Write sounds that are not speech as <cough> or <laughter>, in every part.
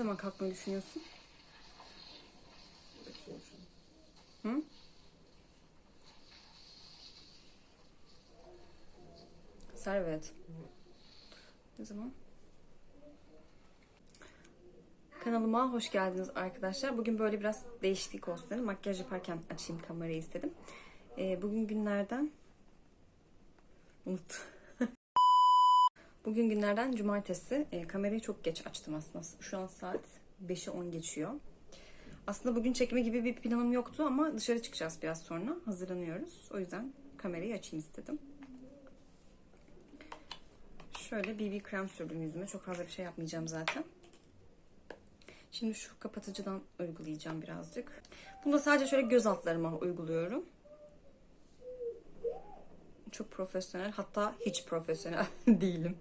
zaman kalkmayı düşünüyorsun? Hı? Servet. Ne zaman? Kanalıma hoş geldiniz arkadaşlar. Bugün böyle biraz değişiklik olsun dedim. Makyaj yaparken açayım kamerayı istedim. Ee, bugün günlerden... Unut. Bugün günlerden cumartesi. Ee, kamerayı çok geç açtım aslında. Şu an saat 5'e 10 geçiyor. Aslında bugün çekme gibi bir planım yoktu ama dışarı çıkacağız biraz sonra. Hazırlanıyoruz. O yüzden kamerayı açayım istedim. Şöyle BB krem sürdüm yüzüme. Çok fazla bir şey yapmayacağım zaten. Şimdi şu kapatıcıdan uygulayacağım birazcık. Bunu da sadece şöyle göz altlarıma uyguluyorum. Çok profesyonel. Hatta hiç profesyonel <laughs> değilim.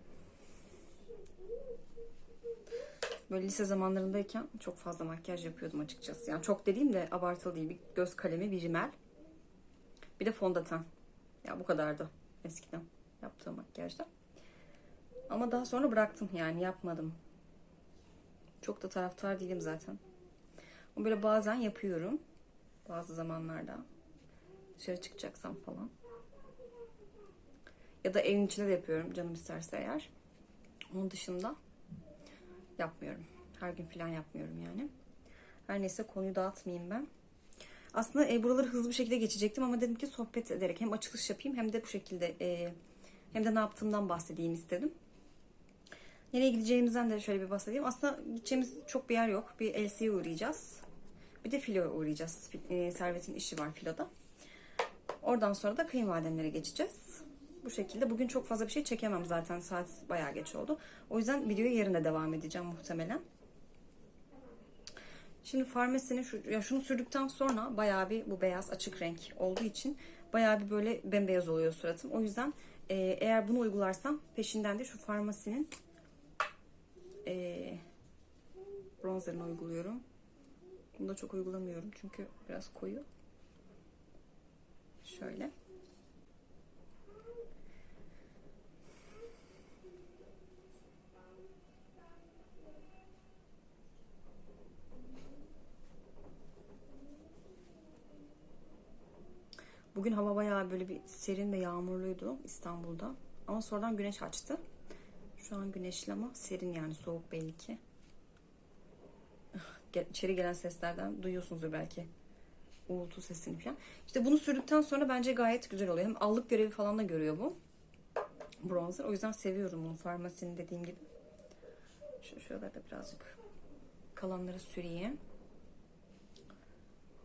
Böyle lise zamanlarındayken çok fazla makyaj yapıyordum açıkçası. Yani çok dediğim de abartılı değil. Bir göz kalemi, bir rimel. Bir de fondöten. Ya bu kadardı eskiden yaptığım makyajda. Ama daha sonra bıraktım yani yapmadım. Çok da taraftar değilim zaten. Ama böyle bazen yapıyorum. Bazı zamanlarda. Dışarı çıkacaksam falan. Ya da evin içinde de yapıyorum canım isterse eğer. Onun dışında yapmıyorum. Her gün falan yapmıyorum yani. Her neyse konuyu dağıtmayayım ben. Aslında e, buraları hızlı bir şekilde geçecektim ama dedim ki sohbet ederek hem açılış yapayım hem de bu şekilde e, hem de ne yaptığımdan bahsedeyim istedim. Nereye gideceğimizden de şöyle bir bahsedeyim. Aslında gideceğimiz çok bir yer yok. Bir LC'ye uğrayacağız. Bir de Filo'ya uğrayacağız. E, Servet'in işi var Filo'da. Oradan sonra da kayınvalidemlere geçeceğiz. Bu şekilde. Bugün çok fazla bir şey çekemem zaten. Saat bayağı geç oldu. O yüzden videoyu yarın da devam edeceğim muhtemelen. Şimdi farmasini şu, ya şunu sürdükten sonra bayağı bir bu beyaz açık renk olduğu için bayağı bir böyle bembeyaz oluyor suratım. O yüzden e, eğer bunu uygularsam peşinden de şu farmasinin e, bronzerini uyguluyorum. Bunu da çok uygulamıyorum çünkü biraz koyu. Şöyle. Bugün hava bayağı böyle bir serin ve yağmurluydu İstanbul'da. Ama sonradan güneş açtı. Şu an güneşli ama serin yani soğuk belli ki. <laughs> İçeri gelen seslerden duyuyorsunuzdur belki. Uğultu sesini falan. İşte bunu sürdükten sonra bence gayet güzel oluyor. Hem allık görevi falan da görüyor bu. Bronzer. O yüzden seviyorum bunu farmasinin dediğim gibi. Şu şuralarda birazcık kalanları süreyim.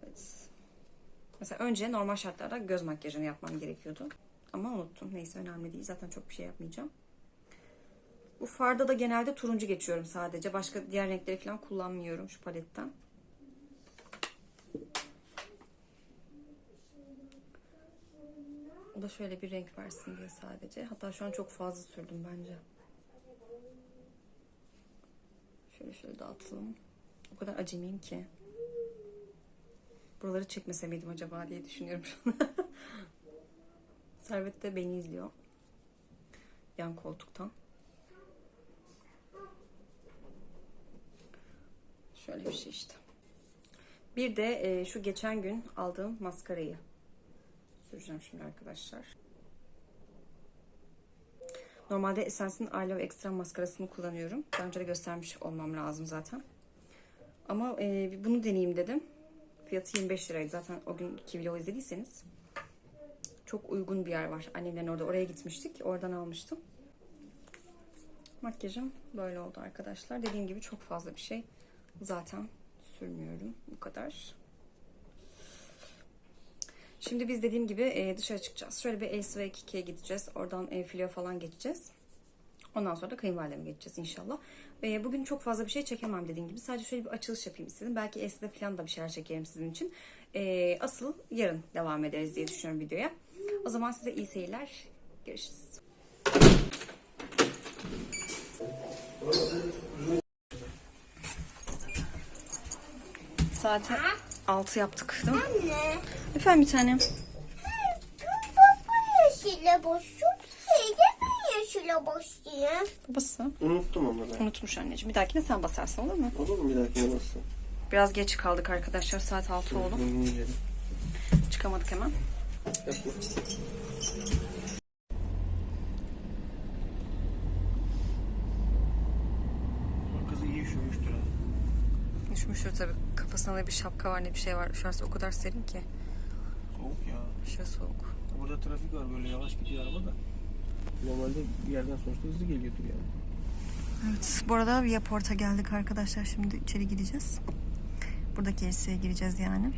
Evet. Mesela önce normal şartlarda göz makyajını yapmam gerekiyordu. Ama unuttum. Neyse önemli değil. Zaten çok bir şey yapmayacağım. Bu farda da genelde turuncu geçiyorum sadece. Başka diğer renkleri falan kullanmıyorum şu paletten. O da şöyle bir renk versin diye sadece. Hatta şu an çok fazla sürdüm bence. Şöyle şöyle dağıtalım. O kadar acemiyim ki. Buraları çekmese miydim acaba diye düşünüyorum şu. <laughs> Servet de beni izliyor. Yan koltuktan. Şöyle bir şey işte. Bir de e, şu geçen gün aldığım maskarayı süreceğim şimdi arkadaşlar. Normalde Essence'in Aloe Extra maskarasını kullanıyorum. Daha önce de göstermiş olmam lazım zaten. Ama e, bunu deneyeyim dedim. Fiyatı 25 liraydı. Zaten o günkü vlog izlediyseniz. Çok uygun bir yer var. Annemlerin orada. Oraya gitmiştik. Oradan almıştım. Makyajım böyle oldu arkadaşlar. Dediğim gibi çok fazla bir şey zaten sürmüyorum. Bu kadar. Şimdi biz dediğim gibi e, dışarı çıkacağız. Şöyle bir Ace ve Kike'ye gideceğiz. Oradan e, Filio falan geçeceğiz. Ondan sonra da kayınvalideme geçeceğiz inşallah. Ve bugün çok fazla bir şey çekemem dediğim gibi. Sadece şöyle bir açılış yapayım istedim. Belki Es'de falan da bir şeyler çekerim sizin için. E, asıl yarın devam ederiz diye düşünüyorum videoya. O zaman size iyi seyirler. Görüşürüz. Saati 6 yaptık değil mi? Anne, Efendim bir tanem. baba yeşile boşluk tuşuyla basayım? Babası Unuttum onu ben. unutmuş anneciğim. Bir dahakine sen basarsın olur mu? Olur mu bir dahaki nasıl? Biraz geç kaldık arkadaşlar. Saat 6 oldu. Çıkamadık hemen. Yapma. Kızı iyi üşümüştür ha. Üşümüştür tabii. Kafasında ne bir şapka var ne bir şey var. Dışarısı o kadar serin ki. Soğuk ya. Aşırı soğuk. Burada trafik var böyle yavaş gidiyor araba da. Normalde bir yerden sonuçta hızlı geliyordur yani. Evet, bu arada Viaport'a geldik arkadaşlar. Şimdi içeri gideceğiz. Buradaki elbiseye gireceğiz yani.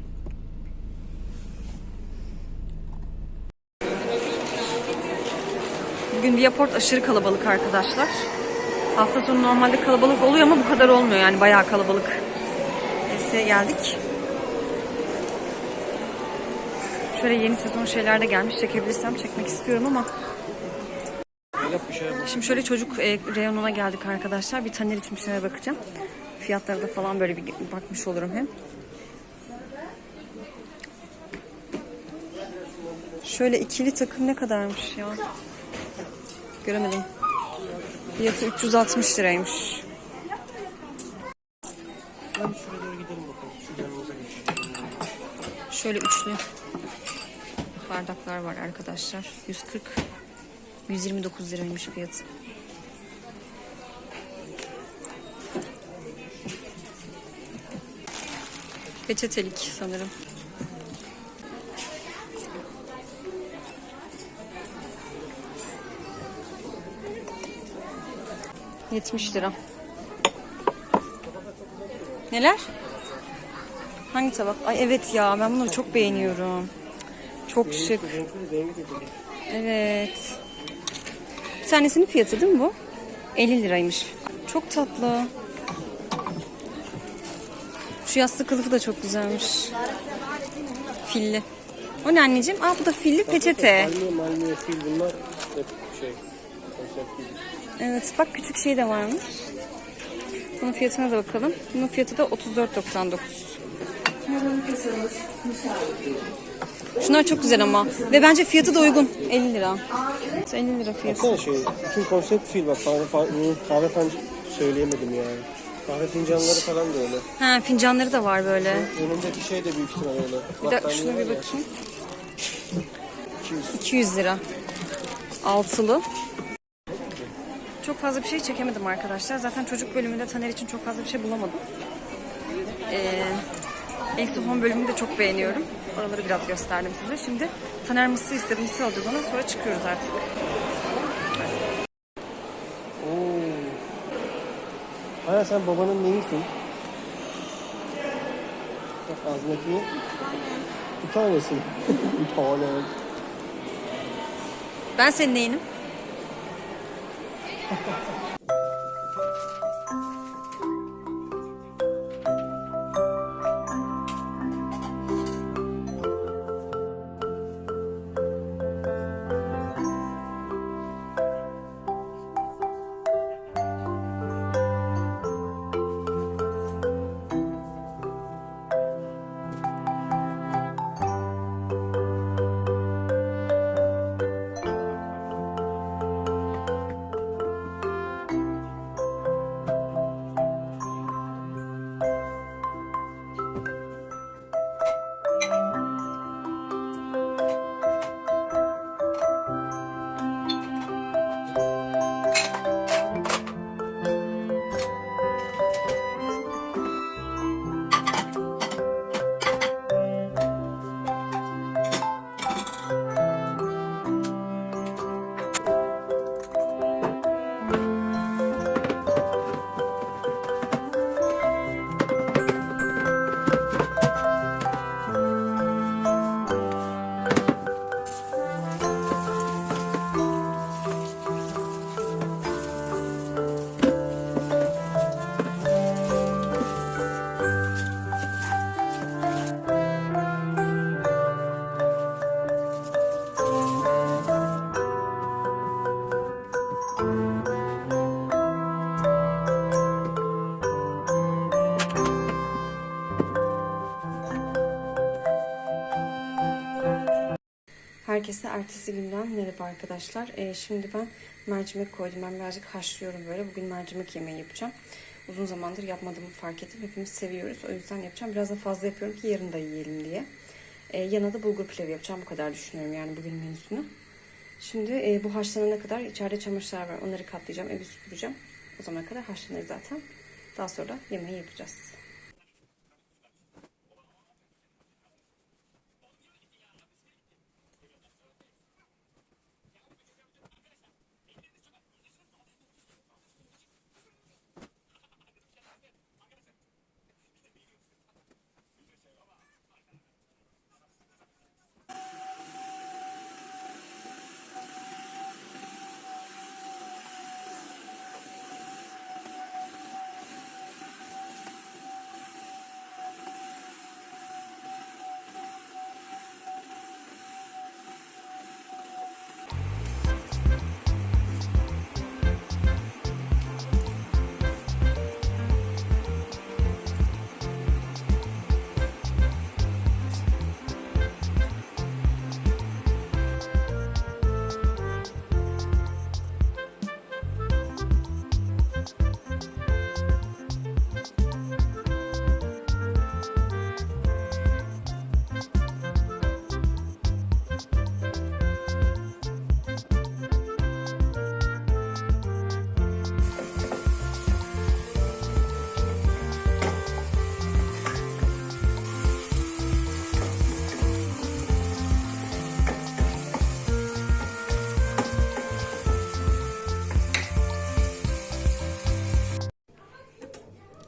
Bugün Viaport aşırı kalabalık arkadaşlar. Hafta sonu normalde kalabalık oluyor ama bu kadar olmuyor yani bayağı kalabalık. Elbiseye geldik. Şöyle yeni sezon şeyler de gelmiş. Çekebilirsem çekmek istiyorum ama Yap bir şey yap. Şimdi şöyle çocuk e, reyonuna geldik arkadaşlar. Bir bir şeyler bakacağım. Fiyatlara da falan böyle bir bakmış olurum hem. Şöyle ikili takım ne kadarmış ya? Göremedim. Fiyatı 360 liraymış. Şöyle üçlü bardaklar var arkadaşlar. 140 129 liraymış fiyatı. Peçetelik sanırım. Yetmiş lira. Neler? Hangi tabak? Ay evet ya ben bunları çok beğeniyorum. Çok şık. Evet. Bir tanesinin fiyatı değil mi bu? 50 liraymış. Çok tatlı. Şu yastık kılıfı da çok güzelmiş. Filli. O ne anneciğim? Aa bu da filli peçete. Malmiye, fil bunlar hep şey. Evet bak küçük şey de varmış. Bunun fiyatına da bakalım. Bunun fiyatı da 34.99. Şunlar çok güzel ama. Ve bence fiyatı da uygun. 50 lira. Evet, 50 lira fiyatı. Baksana şey, bütün konsept fil bak kahve, fa- kahve fan söyleyemedim yani. Kahve fincanları falan da öyle. Ha fincanları da var böyle. Önündeki şey de büyük ihtimal öyle. Bir dakika şuna bir bakayım. 200. 200 lira. Altılı. Çok fazla bir şey çekemedim arkadaşlar. Zaten çocuk bölümünde Taner için çok fazla bir şey bulamadım. Ee, Enstitüsyon bölümünü de çok beğeniyorum. Oraları biraz gösterdim size. Şimdi Taner mısır istedi. Mısır alacağız ona. Sonra çıkıyoruz artık. Oo. Hala sen babanın neyisin? Bak ağzındaki bir tanesin. <laughs> bir tane. Ben senin neyinim? <laughs> Herkese ertesi günden merhaba arkadaşlar. Ee, şimdi ben mercimek koydum. Ben birazcık haşlıyorum böyle. Bugün mercimek yemeği yapacağım. Uzun zamandır yapmadığımı fark ettim. Hepimiz seviyoruz. O yüzden yapacağım. Biraz da fazla yapıyorum ki yarın da yiyelim diye. Ee, yanına da bulgur pilavı yapacağım. Bu kadar düşünüyorum yani bugün menüsünü. Şimdi e, bu haşlanana kadar içeride çamaşırlar var. Onları katlayacağım. Evi süpüreceğim. O zamana kadar haşlanır zaten. Daha sonra yemeği yapacağız.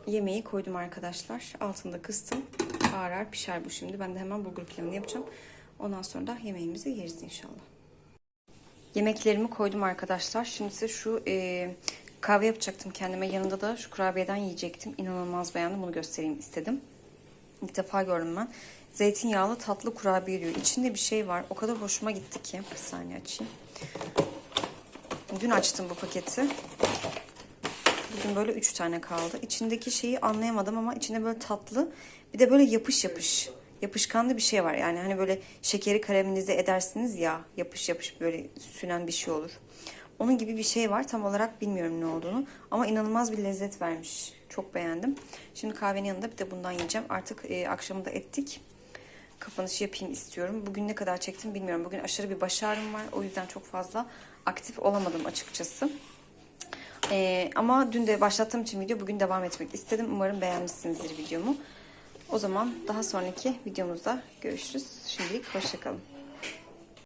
Yemeği koydum arkadaşlar. Altında kıstım. Ağır ağır pişer bu şimdi. Ben de hemen bulgur pilavını yapacağım. Ondan sonra da yemeğimizi yeriz inşallah. Yemeklerimi koydum arkadaşlar. Şimdi size şu e, kahve yapacaktım kendime. Yanında da şu kurabiyeden yiyecektim. İnanılmaz beğendim. Bunu göstereyim istedim. İlk defa gördüm ben. Zeytinyağlı tatlı kurabiye diyor. İçinde bir şey var. O kadar hoşuma gitti ki. Bir saniye açayım. Dün açtım bu paketi. Bugün böyle üç tane kaldı. İçindeki şeyi anlayamadım ama içinde böyle tatlı bir de böyle yapış yapış. Yapışkanlı bir şey var yani hani böyle şekeri karamelize edersiniz ya yapış yapış böyle sünen bir şey olur. Onun gibi bir şey var tam olarak bilmiyorum ne olduğunu ama inanılmaz bir lezzet vermiş. Çok beğendim. Şimdi kahvenin yanında bir de bundan yiyeceğim. Artık e, akşamı da ettik. Kapanışı yapayım istiyorum. Bugün ne kadar çektim bilmiyorum. Bugün aşırı bir baş ağrım var. O yüzden çok fazla aktif olamadım açıkçası. Ee, ama dün de başlattığım için video bugün devam etmek istedim. Umarım beğenmişsinizdir videomu. O zaman daha sonraki videomuzda görüşürüz. Şimdilik hoşçakalın.